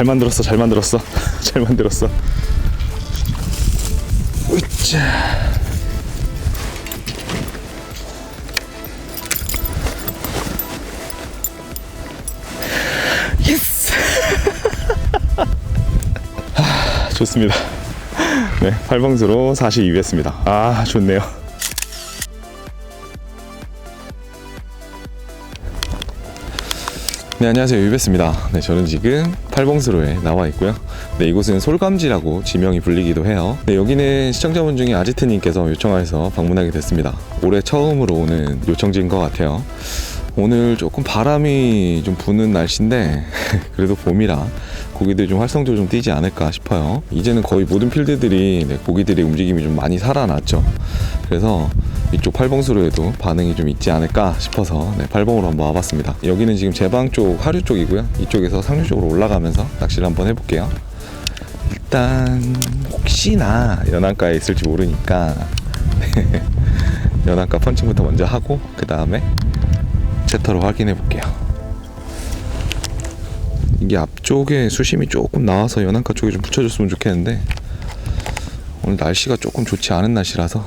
잘 만들었어 잘 만들었어. 잘 만들었어. 으쌰. 예스. 아, 좋습니다. 네 팔방수로 42했습니다. 아 좋네요 네 안녕하세요. 유베스입니다. 네 저는 지금 팔봉수로에 나와 있고요. 네 이곳은 솔감지라고 지명이 불리기도 해요. 네 여기는 시청자분 중에 아지트님께서 요청하셔서 방문하게 됐습니다. 올해 처음으로 오는 요청지인 것 같아요 오늘 조금 바람이 좀 부는 날씨인데 그래도 봄이라 고기들이 좀 활성적으로 좀 뛰지 않을까 싶어요 이제는 거의 모든 필드들이 네, 고기들의 움직임이 좀 많이 살아났죠 그래서 이쪽 팔봉수로에도 반응이 좀 있지 않을까 싶어서 네, 팔봉으로 한번 와봤습니다. 여기는 지금 제방 쪽 하류 쪽이고요. 이쪽에서 상류 쪽으로 올라가면서 낚시를 한번 해볼게요. 일단 혹시나 연안가에 있을지 모르니까 네, 연안가 펀칭부터 먼저 하고 그 다음에 채터로 확인해 볼게요. 이게 앞쪽에 수심이 조금 나와서 연안가 쪽에 좀 붙여줬으면 좋겠는데 오늘 날씨가 조금 좋지 않은 날씨라서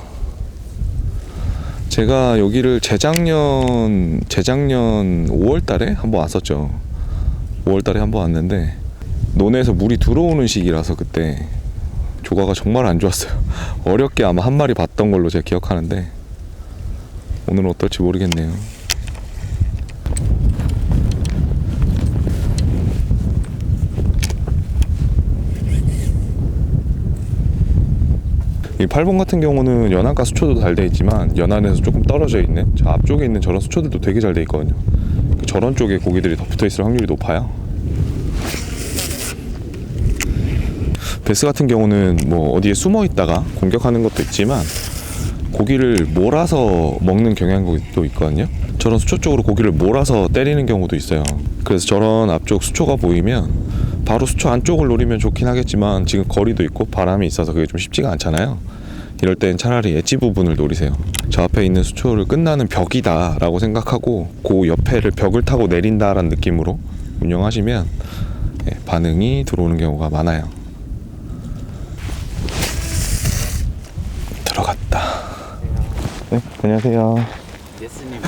제가 여기를 재작년 재작년 5월달에 한번 왔었죠. 5월달에 한번 왔는데 논에서 물이 들어오는 시기라서 그때 조과가 정말 안 좋았어요. 어렵게 아마 한 마리 봤던 걸로 제가 기억하는데 오늘은 어떨지 모르겠네요. 이 8번 같은 경우는 연안가 수초도 잘 돼 있지만 연안에서 조금 떨어져 있는 저 앞쪽에 있는 저런 수초들도 되게 잘 돼 있거든요. 그 저런 쪽에 고기들이 더 붙어 있을 확률이 높아요. 베스 같은 경우는 뭐 어디에 숨어 있다가 공격하는 것도 있지만 고기를 몰아서 먹는 경향도 있거든요. 저런 수초 쪽으로 고기를 몰아서 때리는 경우도 있어요. 그래서 저런 앞쪽 수초가 보이면 바로 수초 안쪽을 노리면 좋긴 하겠지만 지금 거리도 있고 바람이 있어서 그게 좀 쉽지가 않잖아요. 이럴 땐 차라리 엣지 부분을 노리세요. 저 앞에 있는 수초를 끝나는 벽이다라고 생각하고 그 옆에를 벽을 타고 내린다라는 느낌으로 운영하시면 예, 반응이 들어오는 경우가 많아요. 들어갔다. 네, 안녕하세요. 예스님이요.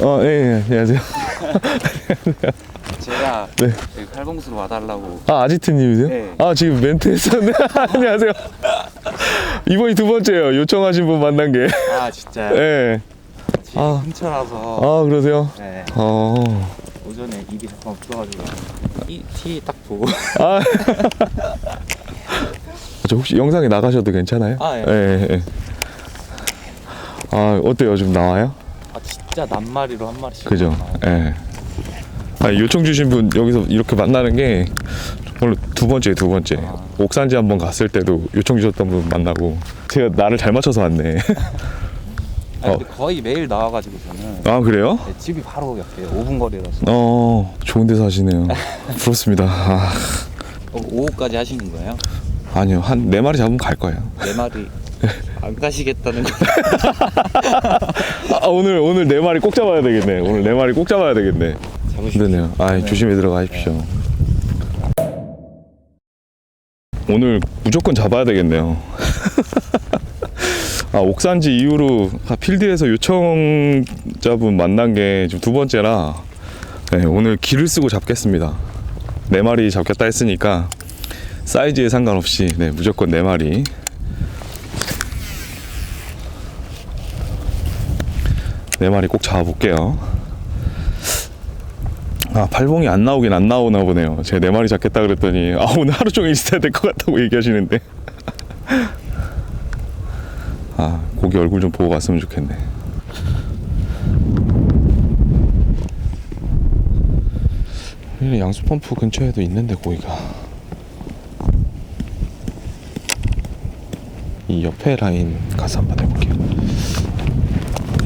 어, 예, 예, 안녕하세요. 제가 네. 여기 팔봉수로 와달라고. 아, 아지트님이세요? 네. 아, 지금 멘트 했었네. 안녕하세요. 이번이 두 번째예요. 요청하신 분 만난 게. 아 진짜요? 예. 지금 아. 아, 그러세요? 네. 어. 오전에 일이 잠깐 없어가지고 이티딱 보고. 아. 저 혹시 영상에 나가셔도 괜찮아요? 아, 예. 예, 예. 아, 어때요? 좀 나와요? 아 진짜 낱마리로 한 마리씩. 그죠? 나와요. 예. 아, 요청 주신 분 여기서 이렇게 만나는 게 오늘 두 번째, 두 번째. 아. 옥산지 한번 갔을 때도 요청 주셨던 분 만나고 제가 나를 잘 맞춰서 왔네. 아니, 근데 거의 매일 나와가지고 저는 아, 그래요? 네, 집이 바로 옆에 5분 거리라서. 어, 좋은 데 사시네요. 부럽습니다. 아, 어, 오후까지 하시는 거예요? 아니요. 한 네 마리 잡으면 갈 거예요. 네 마리. 안 가시겠다는 거. 아, 오늘 오늘 네 마리 꼭 잡아야 되겠네. 오늘 네 마리 꼭 잡아야 되겠네. 잡으시죠. 그러네요. 아, 조심히 들어가십시오. 오늘 무조건 잡아야 되겠네요. 아, 옥산지 이후로 아, 필드에서 요청자분 만난 게 두 번째라 네, 오늘 기를 쓰고 잡겠습니다. 네 마리 잡겠다 했으니까 사이즈에 상관없이 네, 무조건 네 마리. 네 마리 꼭 잡아볼게요. 아 팔봉이 안 나오긴 안 나오나 보네요. 제가 네 마리 잡겠다 그랬더니 아 오늘 하루 종일 있어야 될 것 같다고 얘기하시는데. 아 고기 얼굴 좀 보고 갔으면 좋겠네. 여기 양수 펌프 근처에도 있는데 고기가. 이 옆에 라인 가서 한번 해볼게요.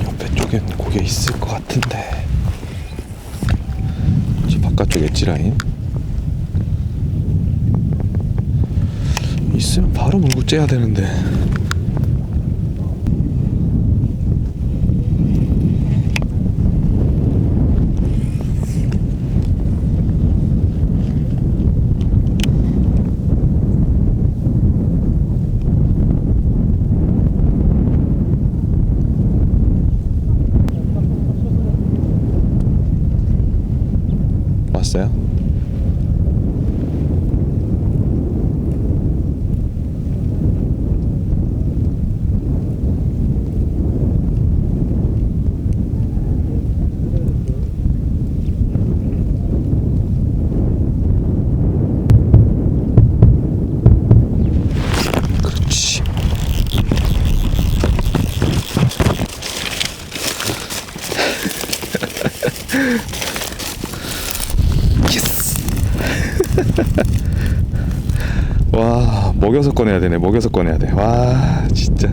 옆에 쪽엔 고기가 있을 것 같은데. 저 바깥쪽 엣지 라인. 있으면 바로 물고 째야 되는데 먹여서 꺼내야 되네. 먹여서 꺼내야 돼와 진짜.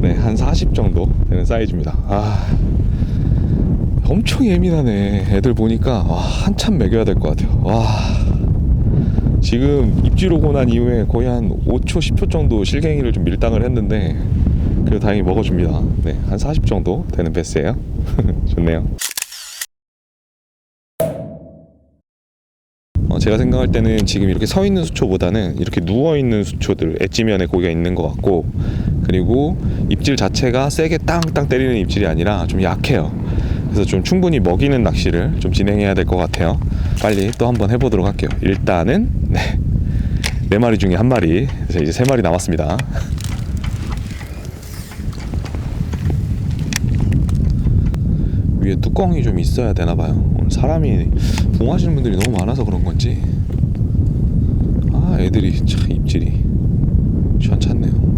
네한 40 정도 되는 사이즈입니다. 아 엄청 예민하네. 애들 보니까 와, 한참 먹여야 될 것 같아요. 와. 지금 입질 오고 난 이후에 거의 한 5초 10초 정도 실갱이를 좀 밀당을 했는데 그래도 다행히 먹어줍니다. 네한 40 정도 되는 베스예요. 좋네요 제가 생각할 때는 지금 이렇게 서 있는 수초보다는 이렇게 누워 있는 수초들 엣지면에 고기가 있는 것 같고 그리고 입질 자체가 세게 땅땅 때리는 입질이 아니라 좀 약해요. 그래서 좀 충분히 먹이는 낚시를 좀 진행해야 될 것 같아요. 빨리 또 한번 해보도록 할게요. 일단은 네, 네 마리 중에 한 마리, 이제 세 마리 남았습니다. 위에 뚜껑이 좀 있어야 되나 봐요. 오늘 사람이 붕하시는 분들이 너무 많아서 그런 건지 아 애들이 참 입질이 시원찮네요.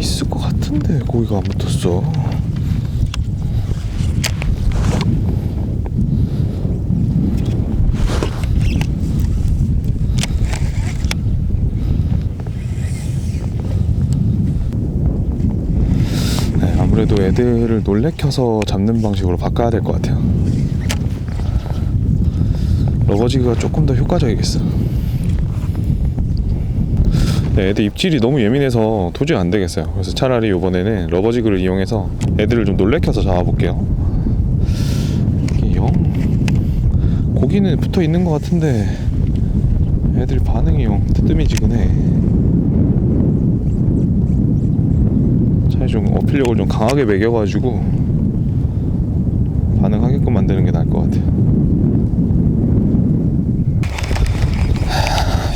있을 것 같은데 고기가 안 붙었어. 네, 아무래도 애들을 놀래켜서 잡는 방식으로 바꿔야 될 것 같아요. 러버지그가 조금 더 효과적이겠어. 네, 애들 입질이 너무 예민해서 도저히 안 되겠어요. 그래서 차라리 이번에는 러버지그를 이용해서 애들을 좀 놀래켜서 잡아볼게요. 이게 영 고기는 붙어 있는 것 같은데 애들 반응이 영 뜨뜨미지근해. 차라리 좀 어필력을 좀 강하게 매겨가지고 반응하게끔 만드는 게 나을 것 같아.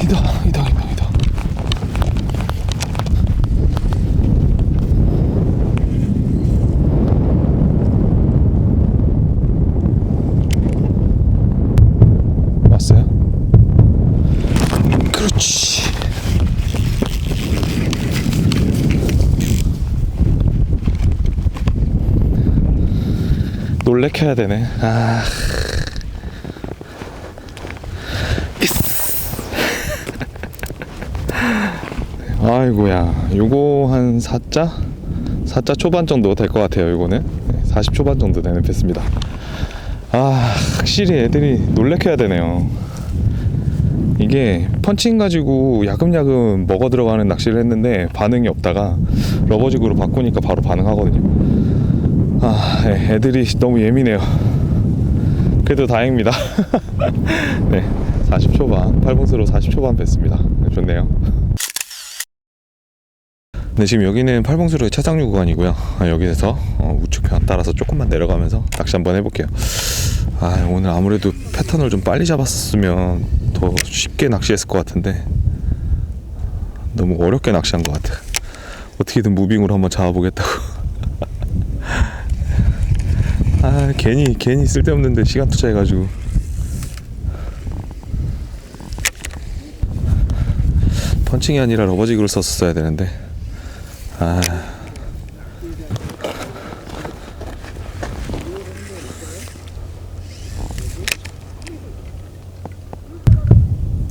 이다 이다 이다 이다. 왔어요? 그렇지. 놀래켜야 되네. 아. 아이고야. 요거 한 4자? 4자 초반 정도 될 것 같아요. 요거는 40 초반 정도 되는 패스입니다. 아, 확실히 애들이 놀래켜야 되네요. 이게 펀칭 가지고 야금야금 먹어 들어가는 낚시를 했는데 반응이 없다가 러버지그로 바꾸니까 바로 반응하거든요. 아, 애- 애들이 너무 예민해요. 그래도 다행입니다. 네, 40초반, 팔봉스로 40초 반 뺐습니다. 네, 좋네요. 네, 지금 여기는 팔봉스로의 차상류 구간이고요. 아, 여기에서 어, 우측편 따라서 조금만 내려가면서 낚시 한번 해볼게요. 아, 오늘 아무래도 패턴을 좀 빨리 잡았으면 더 쉽게 낚시했을 것 같은데 너무 어렵게 낚시한 것 같아. 어떻게든 무빙으로 한번 잡아보겠다고. 아, 괜히 괜히 쓸데없는데 시간 투자해가지고. 펀칭이 아니라 러버지그를 썼어야 되는데. 아.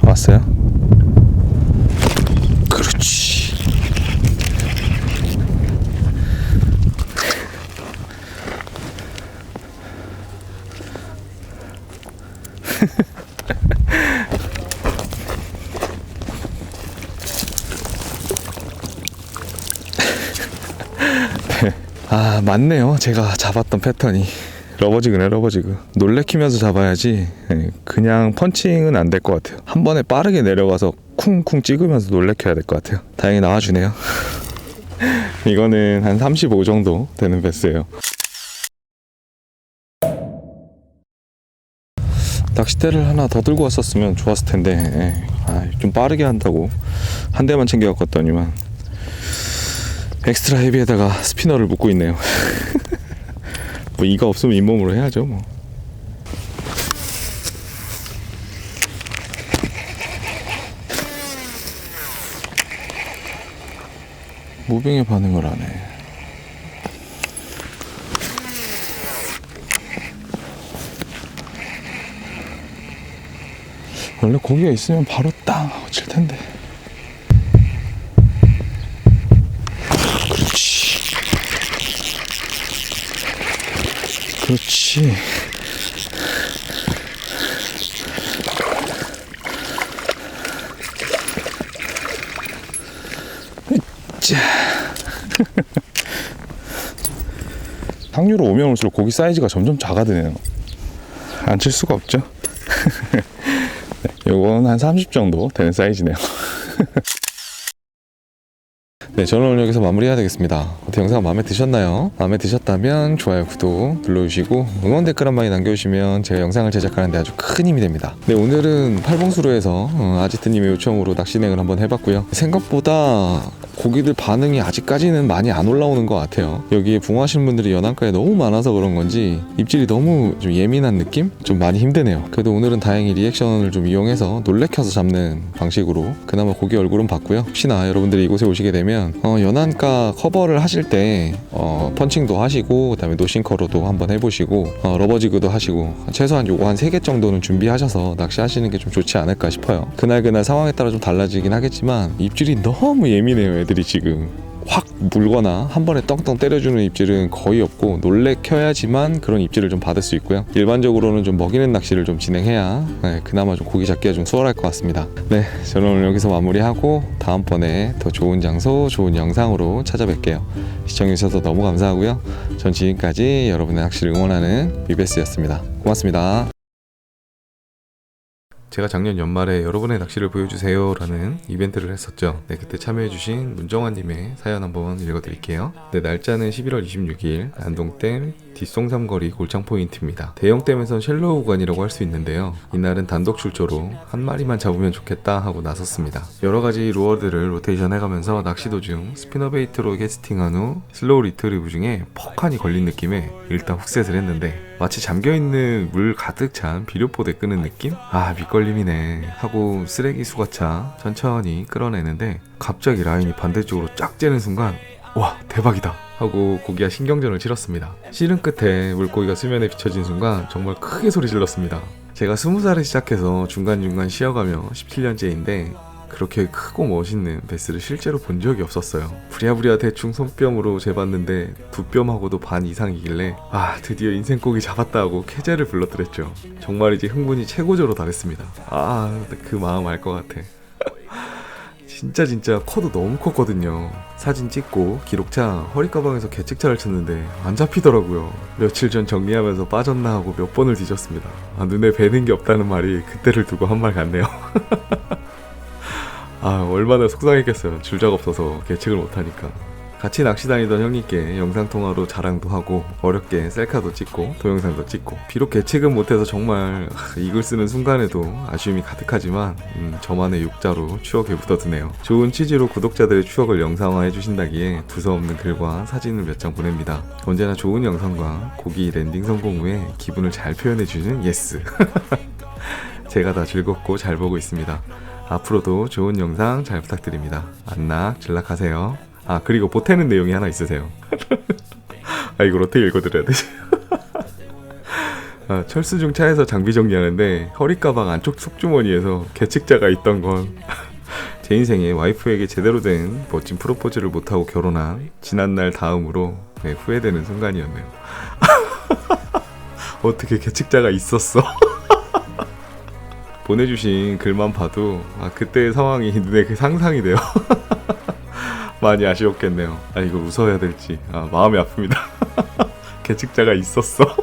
왔어요? 그렇지. 네. 아 맞네요. 제가 잡았던 패턴이 러버지그네 러버지그. 놀래키면서 잡아야지. 예, 그냥 펀칭은 안 될 것 같아요. 한 번에 빠르게 내려가서 쿵쿵 찍으면서 놀래켜야 될 것 같아요. 다행히 나와주네요. 이거는 한 35 정도 되는 베스예요. 낚싯대를 하나 더 들고 왔었으면 좋았을 텐데 예. 아, 좀 빠르게 한다고 한 대만 챙겨갖고 왔더니만 엑스트라 헤비에다가 스피너를 묶고 있네요. 뭐 이가 없으면 잇몸으로 해야죠 뭐. 무빙에 반응을 안 해. 원래 고기가 있으면 바로 땅 하고 칠 텐데. 그렇지. 그렇지. 자. 상류로 오면 올수록 고기 사이즈가 점점 작아드네요. 안 칠 수가 없죠. 네, 요건 한 30 정도 되는 사이즈네요. 네, 저는 오늘 여기서 마무리해야 되겠습니다. 어떻게 영상 마음에 드셨나요? 마음에 드셨다면 좋아요, 구독 눌러주시고 응원 댓글 한 마디 남겨주시면 제가 영상을 제작하는데 아주 큰 힘이 됩니다. 네, 오늘은 팔봉수로에서 어, 아지트님의 요청으로 낚시행을 한번 해봤고요. 생각보다 고기들 반응이 아직까지는 많이 안 올라오는 것 같아요. 여기에 붕어하시는 분들이 연안가에 너무 많아서 그런 건지 입질이 너무 좀 예민한 느낌? 좀 많이 힘드네요. 그래도 오늘은 다행히 리액션을 좀 이용해서 놀래켜서 잡는 방식으로 그나마 고기 얼굴은 봤고요. 혹시나 여러분들이 이곳에 오시게 되면 어, 연안가 커버를 하실 때 어, 펀칭도 하시고 그다음에 노싱커로도 한번 해보시고 어, 러버지그도 하시고 최소한 요거 한세개 정도는 준비하셔서 낚시하시는 게 좀 좋지 않을까 싶어요. 그날 그날 상황에 따라 좀 달라지긴 하겠지만 입질이 너무 예민해요 애들 이 지금. 확 물거나 한 번에 떵떵 때려주는 입질은 거의 없고 놀래켜야지만 그런 입질을 좀 받을 수 있고요. 일반적으로는 좀 먹이는 낚시를 좀 진행해야 네, 그나마 좀 고기 잡기가 좀 수월할 것 같습니다. 네, 저는 오늘 여기서 마무리하고 다음번에 더 좋은 장소, 좋은 영상으로 찾아뵐게요. 시청해주셔서 너무 감사하고요. 전 지금까지 여러분의 낚시를 응원하는 유베스였습니다. 고맙습니다. 제가 작년 연말에 여러분의 낚시를 보여주세요 라는 이벤트를 했었죠. 네, 그때 참여해주신 문정환님의 사연 한번 읽어드릴게요. 네, 날짜는 11월 26일 안동댐 뒷송삼거리 골창 포인트입니다. 대형댐에선 쉘로우 구간이라고 할 수 있는데요. 이날은 단독 출조로 한 마리만 잡으면 좋겠다 하고 나섰습니다. 여러 가지 루어들을 로테이션 해가면서 낚시 도중 스피너 베이트로 캐스팅한 후 슬로우 리트리브 중에 퍽하니 걸린 느낌에 일단 훅셋을 했는데 마치 잠겨있는 물 가득 찬 비료포대 끄는 느낌? 아 밑걸림이네 하고 쓰레기 수거차 천천히 끌어내는데 갑자기 라인이 반대쪽으로 쫙 째는 순간 와 대박이다 하고 고기와 신경전을 치렀습니다 씨름 끝에 물고기가 수면에 비춰진 순간 정말 크게 소리 질렀습니다 제가 20살에 시작해서 중간중간 쉬어가며 17년째인데 그렇게 크고 멋있는 베스를 실제로 본 적이 없었어요. 부랴부랴 대충 손뼘으로 재봤는데 두 뼘하고도 반 이상이길래 아 드디어 인생 고기 잡았다 하고 쾌재를 불러드렸죠. 정말이지 흥분이 최고조로 달했습니다. 아 그 마음 알 것 같아. 진짜 진짜 커도 너무 컸거든요. 사진 찍고 기록차 허리 가방에서 개측차를 쳤는데 안 잡히더라고요. 며칠 전 정리하면서 빠졌나 하고 몇 번을 뒤졌습니다. 아, 눈에 뵈는 게 없다는 말이 그때를 두고 한 말 같네요. 아 얼마나 속상했겠어요 줄자가 없어서 계책을 못하니까 같이 낚시 다니던 형님께 영상통화로 자랑도 하고 어렵게 셀카도 찍고 동영상도 찍고 비록 계책은 못해서 정말 하, 이글 쓰는 순간에도 아쉬움이 가득하지만 음, 저만의 육자로 추억에 묻어드네요 좋은 취지로 구독자들의 추억을 영상화해 주신다기에 두서없는 글과 사진을 몇 장 보냅니다 언제나 좋은 영상과 고기 랜딩 성공 후에 기분을 잘 표현해 주는 예스 제가 다 즐겁고 잘 보고 있습니다 앞으로도 좋은 영상 잘 부탁드립니다. 안락 전락하세요. 아 그리고 보태는 내용이 하나 있으세요. 아 이걸 어떻게 읽어드려야 되지? 아, 철수 중 차에서 장비 정리하는데 허리 가방 안쪽 속주머니에서 개측자가 있던 건 제 인생에 와이프에게 제대로 된 멋진 프로포즈를 못하고 결혼한 지난날 다음으로 네, 후회되는 순간이었네요. 어떻게 개측자가 있었어? 보내주신 글만 봐도 아, 그때의 상황이 눈에 그 상상이 돼요. 많이 아쉬웠겠네요. 아 이거 웃어야 될지 아, 마음이 아픕니다. 계측자가 있었어.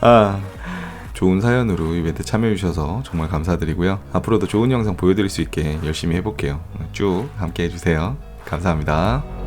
아 좋은 사연으로 이벤트 참여해주셔서 정말 감사드리고요. 앞으로도 좋은 영상 보여드릴 수 있게 열심히 해볼게요. 쭉 함께 해주세요. 감사합니다.